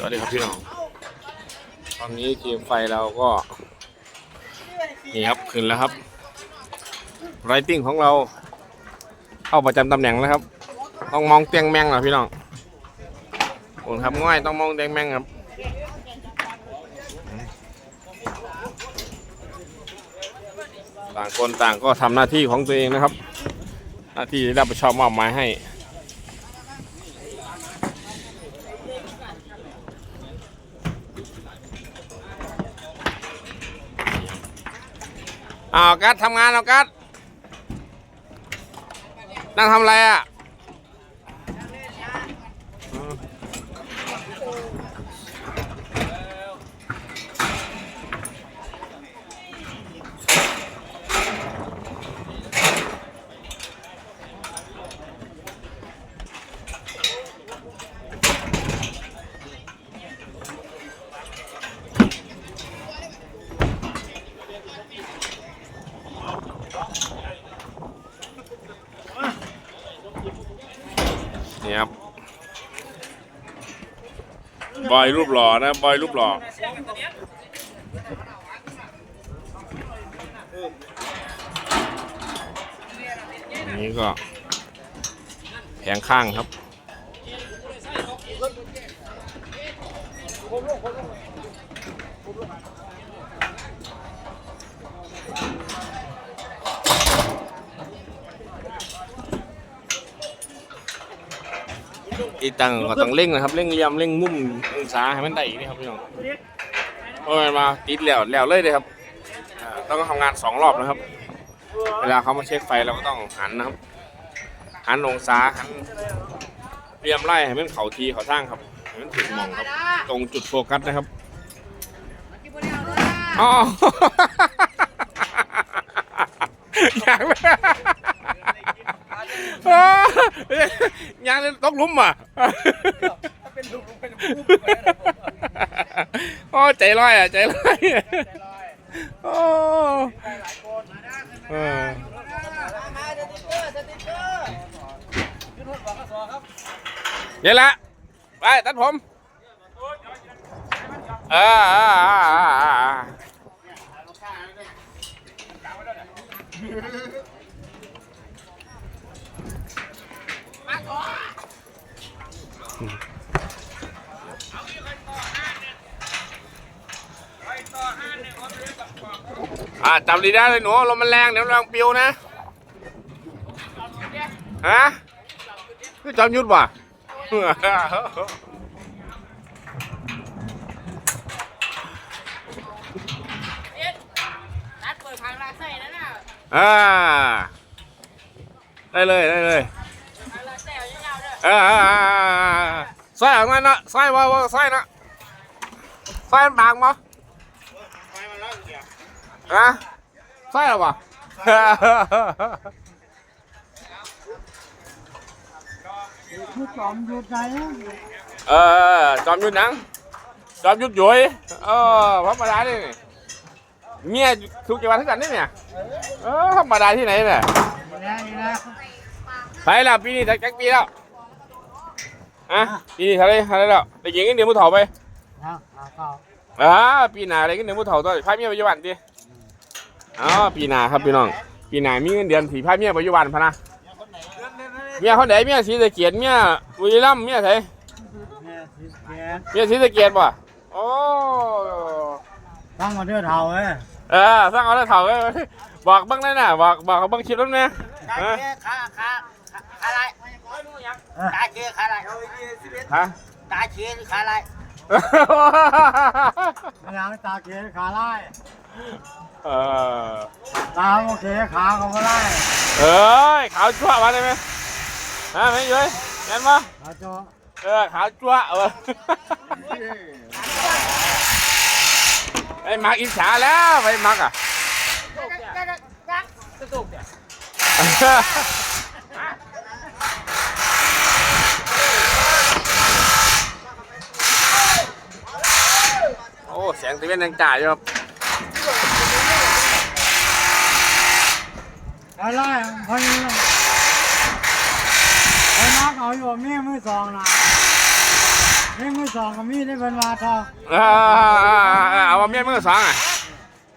สวัสดีครับพี่น้อง ตอนนี้ทีมไฟเราก็นี่ครับขึ้นแล้วครับ ไรติ้งของเรา เข้าประจำตำแหน่งแล้วครับ ต้องมองเตียงแมงเหรอพี่น้องโอ้ครับง่ายต้องมองเตียงแมงครับต่างคนต่างก็ทำหน้าที่ของตัวเองนะครับ หน้าที่ที่รับผิดชอบมอบหมายให้ อ้าวกัดทำงานแล้วกัดนั่งทำอะไรอะ นี่ครับบอยรูปหล่อนะบอยรูปหล่อนี่ก็แผงข้างครับ อีตังก็ต้องเร่งนะครับเร่งเหลี่ยมเร่งมุมองศาให้มันได้อีกนี่ครับพี่น้องเพราะมันมาติดแล้วแล้วเลยเลยครับอ่าต้องทำงานสองรอบนะครับ เวลาเขามาเช็คไฟเราก็ต้องหันนะครับ หันองศาหันเตรียมไล่ให้มันเข่าทีเข่าทางครับให้มันถึงมองครับ ตรงจุดโฟกัสนะครับอ๋ออยาก ยังต้องลุ้มอะเป็นลูกเป็นลูกโอ้ใจร้อยอะใจร้อยอะโอ้หลายคนเออมาสติ๊กเกอร์สติ๊กเกอร์ขึ้นรถบอกกระสอครับเดี๋ยวละไปตัดผมเออเออเออเออ อออ่าจับดีได้เลยหนูลมมันแรงเดี๋ยวลองปิวนะฮะคือจอมยุทธว่ะนัดเปิดทางลาไส้นั่นน่ะอ่า ได้เลย ได้เลยทางลาไส้ เอายอเออเออเอเออใส่ออกมาเนาะใส่ว่าว่าใส่เนาะใส่มันบางมั้ฮะใส่หรอวะผู้จอมยู่ไหนเออจอมยุทธนังจอมยุทธหยุยเออธรรมดาดิเมียถูกจังหวัดทั้งกันนี่เนี่ยเออธรรมดาที่ไหนเนี่ยไปแล้วปีนี้จักปีแล้ว อะปีนี้เท่าไรเท่าไรแล้วได้ยิงกันเดี๋ยวมุถอไปนะข้าวอ่าปีหน้าอะไรกันเดี๋ยวมุถอตัวพายเมียปัจจุบันดิอ๋อปีหน้าครับพี่น้อง ปีหน้ามีเงินเดือนสีพายเมียปัจจุบันพะนะเมียคนไหนเมียศรีสะเกียดเมียบุรีรัมย์เมียไสเนี่ยสิเกียรเมียศรีสะเกียดป่ะโอ้ตั้งมาเดือดเท่าเอ้ยเออสร้างเอาแล้วเถ่าเอ้ยบอกบ้างได้น่ะบอกบอกเขาบ้างคลิปแล้วเนี่ยขาฮะเจ๊ขาขาขาอะไร ตาเจ๊ขาอะไรฮะตาเจ๊ขาอะไรไม่อยากตาเกียขาไล่เออตาโอเคขาก็ไม่ไล่เอ้ยขาวจั่วมาได้ไหมฮะไม่เย้ยเห็นปะขาโจเออขาวจั่วเออไอ้มักอิจฉาแล้วไอ้มักอะโอ้เสีย งตะเวนยังจ่ายอยู่ครับขาไล่พอดีไอ้นักเอาอยู่มีมือสองนะเล่นมือสองกับมีได้เป็นมาทองเออเอาว่าเมียมือสองอะ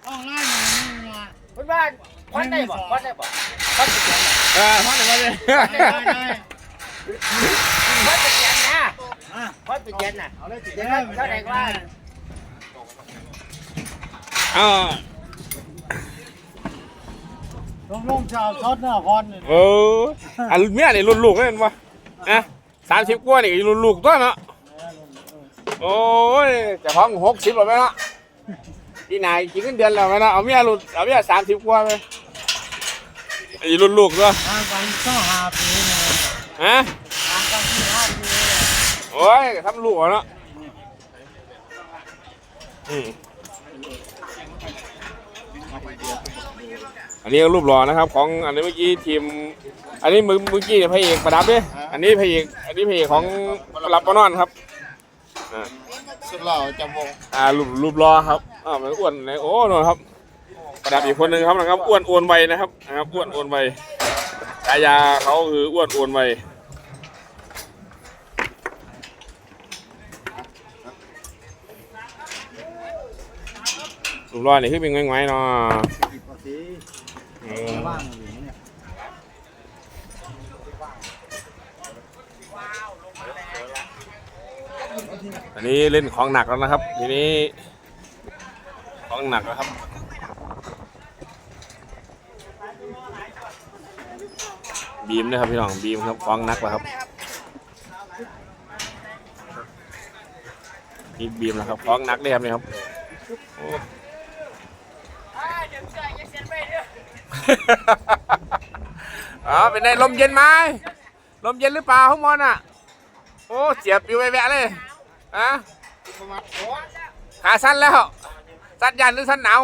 ห้องไล่หนึ่งนี่มาเพื่อนบ้านควันได้บ่ควันได้บ่ควันเสียงเออพ่อหนึ่งมาเลยได้ได้ควันเสียงนะอะควันเสียงน่ะเอาเลยติดเดี๋ยวเท่าไหร่ก็ว่าเอาลงลงชาวซดเนื้อพรนี่เอออันเมียนี่รุ่นลูกเล่นวะนะสามสิบกว่านี่รุ่นลูกตัวเนาะโอ้ยเจะพ้าของหกสิบหรอไหมเนาะพี่นายกินเงินเดือนแล้วไหมเนาะเอาเมียรุ่นเอาเมียสามสิบกว่าไหมไอ้รุ่นลูกตัวทางกันต้องหาปีเนี่ยฮะทางกันที่ห้าปีโอ้ยทำลูกเหรอเนาะอืม อันนี้ก็รูปหล่อนะครับ ของอันนี้เมื่อกี้ทีม อันนี้มือเมื่อกี้พระเอกประดับด้วยอันนี้พระเอกอันนี้พระเอกของรับปะนอนครับอ่าสุดหล่อจำวงอ่ารูปรูปรอครับอ่ามันอ้วนเลยโอ้นนครับ ประดับอีกคนหนึ่งครับนะครับอ้วนอ้วนไวนะครับนะครับอ้วนอ้วนไวฉายาเขาคืออ้วนอ้วนไว รูปรอนี่คือเป็นง่ายๆเนาะสิบกว่าปีเออบ้างอยู่เนี่ยอันนี้เล่นของหนักแล้วนะครับ ทีนี้ ของหนักแล้วครับ บีมนะครับพี่น้องบีมครับของหนักแล้วครับนี่บีมนะครับของหนักเลยครับนี่ครับโอ้ อ๋อเป็นไงลมเย็นไหมลมเย็นหรือเปล่าข้างบนอะ โอ้เสียบปิวไปแวะเลยอะขาสั้นแล้ว สั้นยันหรือสั้นหนาว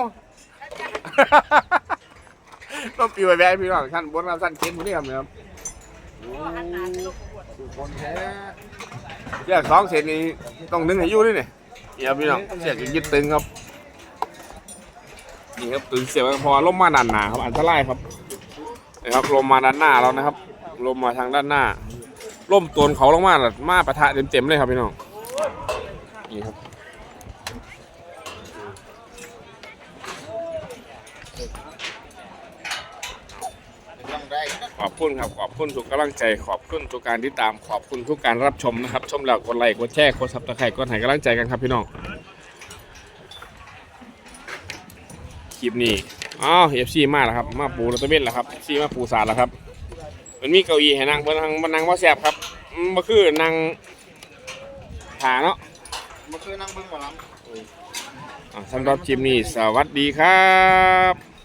ต้องปิวไปแวะพี่น้องสั้นบนกับสั้นเข็นพวกนี้ครับเนี่ยครับโอ้บนแค่เสียกสองเศษนี้ต้องดึงให้ยู่ด้วยเนี่ยนี่ครับพี่น้องเสียกยึดตึงครับ นี่ครับตึงเสียบพอลมมาด้านหน้าครับอันตรายครับนะครับลมมาด้านหน้าเรานะครับลมมาทางด้านหน้าล่มตัวเขาลงมาน่ะมาปะทะเต็มๆเลยครับพี่น้องนี่ครับขอบคุณครับขอบคุณทุกกำลังใจขอบคุณทุกการที่ตามขอบคุณทุกการรับชมนะครับ ชมแล้วกดไลค์กดแชร์กดซับสไครต์กดให้กำลังใจกันครับพี่น้อง ลิปนี้อ้าวเอฟซีมาแล้วครับ มาปูรัตเวนแล้วครับเอฟซีมาปูสารแล้วครับ มันมีเก้าอี้ให้นั่งเพื่อนนั่งมันนั่งว่าแสบครับอืมบ่คือนั่งถาเนาะมันคือนั่งเบิ่งหมอลำอะสำหรับคลิปนี้สวัสดีครับ